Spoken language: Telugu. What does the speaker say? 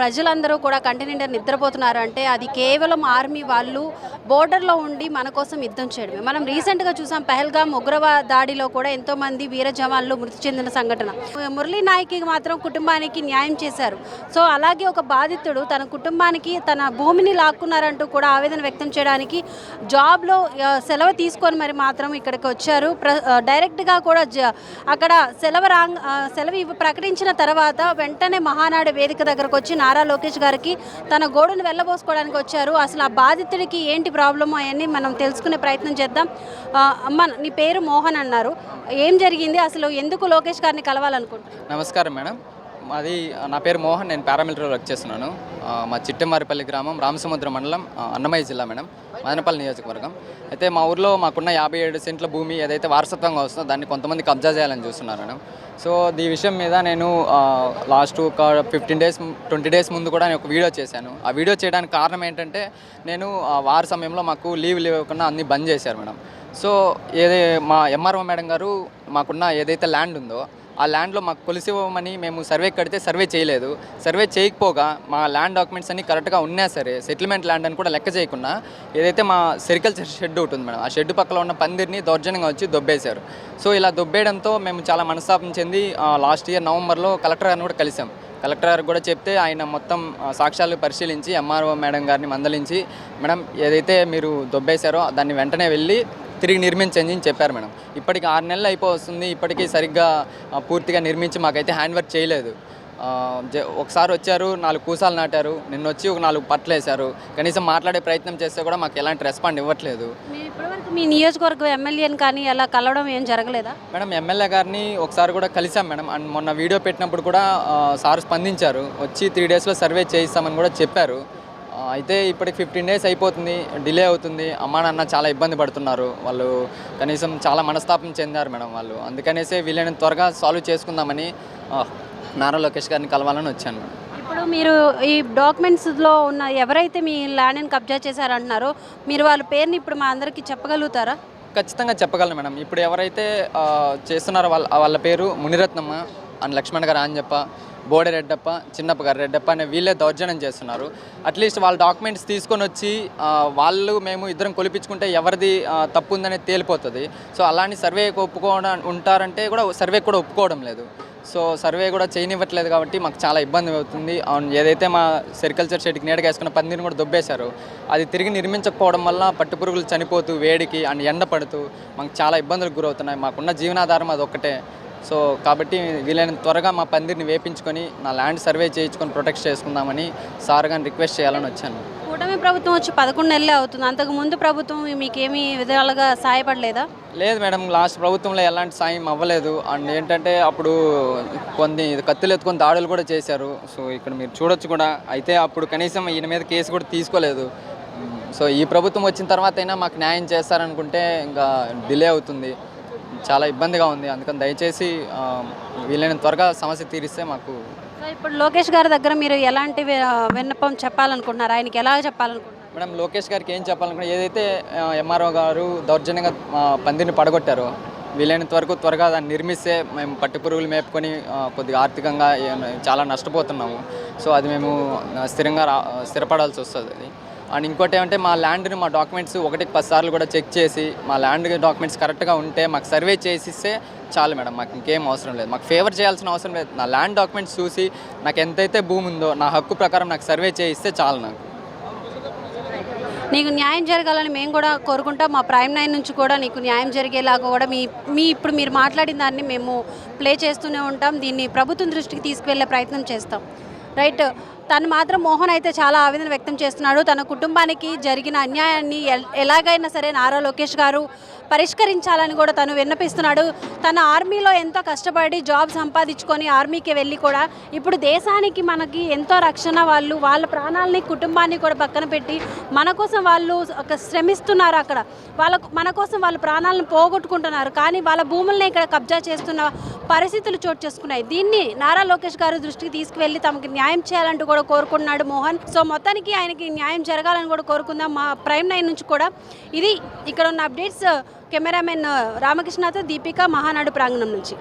ప్రజలందరూ కూడా కంటి నిండా నిద్రపోతున్నారు అంటే అది కేవలం ఆర్మీ వాళ్ళు బోర్డర్లో ఉండి మన కోసం యుద్ధం చేయడమే. మనం రీసెంట్గా చూసాం పహల్గామ్ ఉగ్రవా దాడిలో కూడా ఎంతోమంది వీర జవాన్లు మృతి చెందిన సంఘటన. మురళీ నాయక్కి మాత్రం కుటుంబానికి న్యాయం చేశారు. సో అలాగే ఒక బాధితుడు తన కుటుంబానికి తన భూమిని లాక్కున్నారంటూ కూడా ఆవేదన వ్యక్తం చేయడానికి జాబ్లో సెలవు తీసుకొని మరి మాత్రం ఇక్కడికి వచ్చారు. ప్ర డైరెక్ట్గా కూడా జ అక్కడ సెలవు రాంగ్ సెలవు ఇవ్వ ప్రకటించిన తర్వాత వెంటనే మహానాడు వేదిక దగ్గరకు వచ్చి నారా లోకేష్ గారికి తన గోడును వెళ్ళబోసుకోవడానికి వచ్చారు. అసలు ఆ బాధితుడికి ఏంటి ప్రాబ్లమ్ అవన్నీ మనం తెలుసుకునే ప్రయత్నం చేద్దాం. అమ్మ నీ పేరు మోహన్ అన్నారు. ఏం జరిగింది? అసలు ఎందుకు లోకేష్ గారిని కలవాలనుకుంటున్నారు? నమస్కారం మేడం. మాది నా పేరు మోహన్. నేను పారామిలిటరీలో వర్క్ చేస్తున్నాను. మా చిట్టెమారిపల్లి గ్రామం రామసముద్ర మండలం అన్నమయ్య జిల్లా మేడం. మదనపల్లి నియోజకవర్గం. అయితే మా ఊర్లో మాకున్న యాభై ఏడు సెంట్ల భూమి ఏదైతే వారసత్వంగా వస్తుందో దాన్ని కొంతమంది కబ్జా చేయాలని చూస్తున్నారు మేడం. సో ఈ విషయం మీద నేను లాస్ట్ ఒక ఫిఫ్టీన్ డేస్ ట్వంటీ డేస్ ముందు కూడా నేను ఒక వీడియో చేశాను. ఆ వీడియో చేయడానికి కారణం ఏంటంటే నేను ఆ వార సమయంలో మాకు లీవ్ లేకుండా అన్నీ బంద్ చేశారు మేడం. సో ఏదే మా ఎంఆర్ఓ మేడం గారు మాకున్న ఏదైతే ల్యాండ్ ఉందో ఆ ల్యాండ్లో మాకు కొలిసివ్వమని మేము సర్వే కడితే సర్వే చేయలేదు. సర్వే చేయకపోగా మా ల్యాండ్ డాక్యుమెంట్స్ అన్ని కరెక్ట్గా ఉన్నా సరే సెటిల్మెంట్ ల్యాండ్ అని కూడా లెక్క చేయకుండా ఏదైతే మా సెరికల్చర్ షెడ్ ఉంటుంది మేడం ఆ షెడ్ పక్కన ఉన్న పందిరిని దౌర్జన్యంగా వచ్చి దొబ్బేశారు. సో ఇలా దొబ్బేయడంతో మేము చాలా మనస్తాపం చెంది లాస్ట్ ఇయర్ నవంబర్లో కలెక్టర్ గారిని కూడా కలిసాం. కలెక్టర్ గారికి కూడా చెప్తే ఆయన మొత్తం సాక్ష్యాలు పరిశీలించి ఎంఆర్ఓ మేడం గారిని మందలించి మేడం ఏదైతే మీరు దొబ్బేశారో దాన్ని వెంటనే వెళ్ళి తిరిగి నిర్మించండి అని చెప్పారు మేడం. ఇప్పటికి ఆరు నెలలు అయిపోతుంది ఇప్పటికీ సరిగ్గా పూర్తిగా నిర్మించి మాకైతే హ్యాండ్ వర్క్ చేయలేదు. ఒకసారి వచ్చారు నాలుగు కూసాలు నాటారు. నిన్న వచ్చి ఒక నాలుగు పట్లు వేశారు. కనీసం మాట్లాడే ప్రయత్నం చేస్తే కూడా మాకు ఎలాంటి రెస్పాండ్ ఇవ్వట్లేదు. మీ నియోజకవర్గం ఎమ్మెల్యేని కానీ అలా కలవడం ఏం జరగలేదా? మేడం ఎమ్మెల్యే గారిని ఒకసారి కూడా కలిసాం మేడం. అండ్ మొన్న వీడియో పెట్టినప్పుడు కూడా సార్ స్పందించారు. వచ్చి త్రీ డేస్లో సర్వే చేయిస్తామని కూడా చెప్పారు. అయితే ఇప్పటికి ఫిఫ్టీన్ డేస్ అయిపోతుంది డిలే అవుతుంది. అమ్మా నాన్న చాలా ఇబ్బంది పడుతున్నారు. వాళ్ళు కనీసం చాలా మనస్తాపం చెందారు మేడం వాళ్ళు. అందుకనేసే వీలైనంత త్వరగా సాల్వ్ చేసుకుందామని నారా లోకేష్ గారిని కలవాలని వచ్చాను మేడం. ఇప్పుడు మీరు ఈ డాక్యుమెంట్స్లో ఉన్న ఎవరైతే మీ ల్యాండ్ని కబ్జా చేశారంటున్నారో మీరు వాళ్ళ పేరుని ఇప్పుడు మా అందరికీ చెప్పగలుగుతారా? ఖచ్చితంగా చెప్పగలను మేడం. ఇప్పుడు ఎవరైతే చేస్తున్నారో వాళ్ళ వాళ్ళ పేరు మునిరత్నమ్మ అండ్ లక్ష్మణ్ గారు ఆంజప్ప బోడే రెడ్డప్ప చిన్నప్ప గారు రెడ్డప్ప అనే వీళ్ళే దౌర్జన్యం చేస్తున్నారు. అట్లీస్ట్ వాళ్ళ డాక్యుమెంట్స్ తీసుకొని వచ్చి వాళ్ళు మేము ఇద్దరం కొలిపించుకుంటే ఎవరిది తప్పు ఉందనేది తేలిపోతుంది. సో అలాంటి సర్వేకి ఒప్పుకోవడం ఉంటారంటే కూడా సర్వే కూడా ఒప్పుకోవడం లేదు. సో సర్వే కూడా చేయనివ్వట్లేదు కాబట్టి మాకు చాలా ఇబ్బంది అవుతుంది. అవును ఏదైతే మా సెరికల్చర్ షెడ్కి నీడగా వేసుకున్న పందిని కూడా దొబ్బేశారు అది తిరిగి నిర్మించకపోవడం వల్ల పట్టుపురుగులు చనిపోతూ వేడికి అండ్ ఎండ పడుతూ మాకు చాలా ఇబ్బందులకు గురవుతున్నాయి. మాకున్న జీవనాధారం అది ఒక్కటే. సో కాబట్టి వీలైనంత త్వరగా మా పందిరిని వేపించుకొని నా ల్యాండ్ సర్వే చేయించుకొని ప్రొటెక్ట్ చేసుకుందామని సార్ గారిని రిక్వెస్ట్ చేయాలని వచ్చాను. కూటమి ప్రభుత్వం వచ్చి పదకొండు నెలలే అవుతుంది. అంతకు ముందు ప్రభుత్వం మీకేమీ విధాలుగా సహాయపడలేదా? లేదు మేడం లాస్ట్ ప్రభుత్వంలో ఎలాంటి సాయం అవ్వలేదు. అండ్ ఏంటంటే అప్పుడు కొన్ని కత్తులు ఎత్తుకొని దాడులు కూడా చేశారు. సో ఇక్కడ మీరు చూడొచ్చు కూడా. అయితే అప్పుడు కనీసం ఈయన మీద కేసు కూడా తీసుకోలేదు. సో ఈ ప్రభుత్వం వచ్చిన తర్వాత అయినా మాకు న్యాయం చేస్తారనుకుంటే ఇంకా డిలే అవుతుంది. చాలా ఇబ్బందిగా ఉంది. అందుకని దయచేసి వీలైన త్వరగా సమస్య తీరిస్తే మాకు సో ఇప్పుడు లోకేష్ గారి దగ్గర మీరు ఎలాంటి విన్నపం చెప్పాలనుకుంటున్నారు? ఆయనకి ఎలా చెప్పాలనుకుంటున్నారు? మేడం లోకేష్ గారికి ఏం చెప్పాలనుకున్నా ఏదైతే ఎంఆర్ఓ గారు దౌర్జన్యంగా ఆ, పందిరిని పడగొట్టారో వీలైనంత వరకు త్వరగా దాన్ని నిర్మిస్తే మేము పట్టు పురుగులు మేపుకొని కొద్దిగా ఆర్థికంగా చాలా నష్టపోతున్నాము. సో అది మేము స్థిరంగా రా స్థిరపడాల్సి వస్తుంది. అది అండ్ ఇంకోటి ఏమంటే మా ల్యాండ్ని మా డాక్యుమెంట్స్ ఒకటికి పది సార్లు కూడా చెక్ చేసి మా ల్యాండ్ డాక్యుమెంట్స్ కరెక్ట్గా ఉంటే మాకు సర్వే చేసిస్తే చాలు మేడం మాకు ఇంకేం అవసరం లేదు. మాకు ఫేవర్ చేయాల్సిన అవసరం లేదు. నా ల్యాండ్ డాక్యుమెంట్స్ చూసి నాకు ఎంతైతే భూమి ఉందో నా హక్కు ప్రకారం నాకు సర్వే చేయిస్తే చాలు నాకు. నీకు న్యాయం జరగాలని మేము కూడా కోరుకుంటాం. మా ప్రైమ్ నైన్ నుంచి కూడా నీకు న్యాయం జరిగేలాగా కూడా మీ మీ ఇప్పుడు మీరు మాట్లాడిన దాన్ని మేము ప్లే చేస్తూనే ఉంటాం. దీన్ని ప్రభుత్వం దృష్టికి తీసుకువెళ్ళే ప్రయత్నం చేస్తాం. రైట్. తను మాత్రం మోహన్ అయితే చాలా ఆవేదన వ్యక్తం చేస్తున్నాడు. తన కుటుంబానికి జరిగిన అన్యాయాన్ని ఎల్- ఎలాగైనా సరే నారా లోకేష్ గారు పరిష్కరించాలని కూడా తను విన్నపిస్తున్నాడు. తన ఆర్మీలో ఎంతో కష్టపడి జాబ్ సంపాదించుకొని ఆర్మీకి వెళ్ళి కూడా ఇప్పుడు దేశానికి మనకి ఎంతో రక్షణ వాళ్ళు వాళ్ళ ప్రాణాలని కుటుంబాన్ని కూడా పక్కన పెట్టి మన కోసం వాళ్ళు ఒక శ్రమిస్తున్నారు అక్కడ. వాళ్ళ మన కోసం వాళ్ళ ప్రాణాలను పోగొట్టుకుంటున్నారు. కానీ వాళ్ళ భూముల్ని ఇక్కడ కబ్జా చేస్తున్న పరిస్థితులు చోటు చేసుకున్నాయి. దీన్ని నారా లోకేష్ గారు దృష్టికి తీసుకువెళ్ళి తమకు న్యాయం చేయాలంటూ కూడా కూడా కోరుకున్నాడు మోహన్. సో మొత్తానికి ఆయనకి న్యాయం జరగాలని కూడా కోరుకుందాం. మా ప్రైమ్ నైన్ నుంచి కూడా ఇది ఇక్కడ ఉన్న అప్డేట్స్ కెమెరామెన్ రామకృష్ణతో దీపిక మహానాడు ప్రాంగణం నుంచి.